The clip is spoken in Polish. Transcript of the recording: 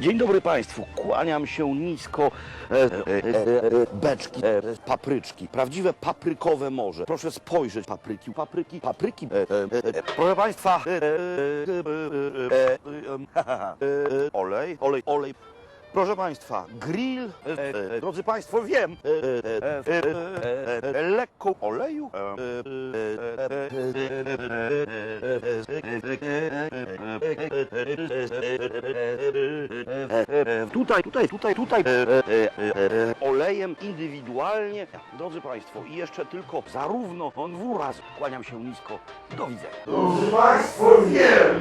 Dzień dobry Państwu, kłaniam się nisko. E, e, e, e, beczki, e, papryczki, prawdziwe paprykowe morze. Proszę spojrzeć, papryki, papryki, papryki. E, e, e, proszę Państwa, e, e, e, e, e, e, olej, olej, olej. Proszę Państwa, grill, e, e, e, drodzy Państwo, wiem, e, e, e, e, e, e, lekko oleju. e, e, e, Tutaj, tutaj, tutaj, tutaj olejem indywidualnie. Drodzy Państwo, i jeszcze tylko zarówno on razy kłaniam się nisko. Do widzenia. Drodzy Państwo, wiem!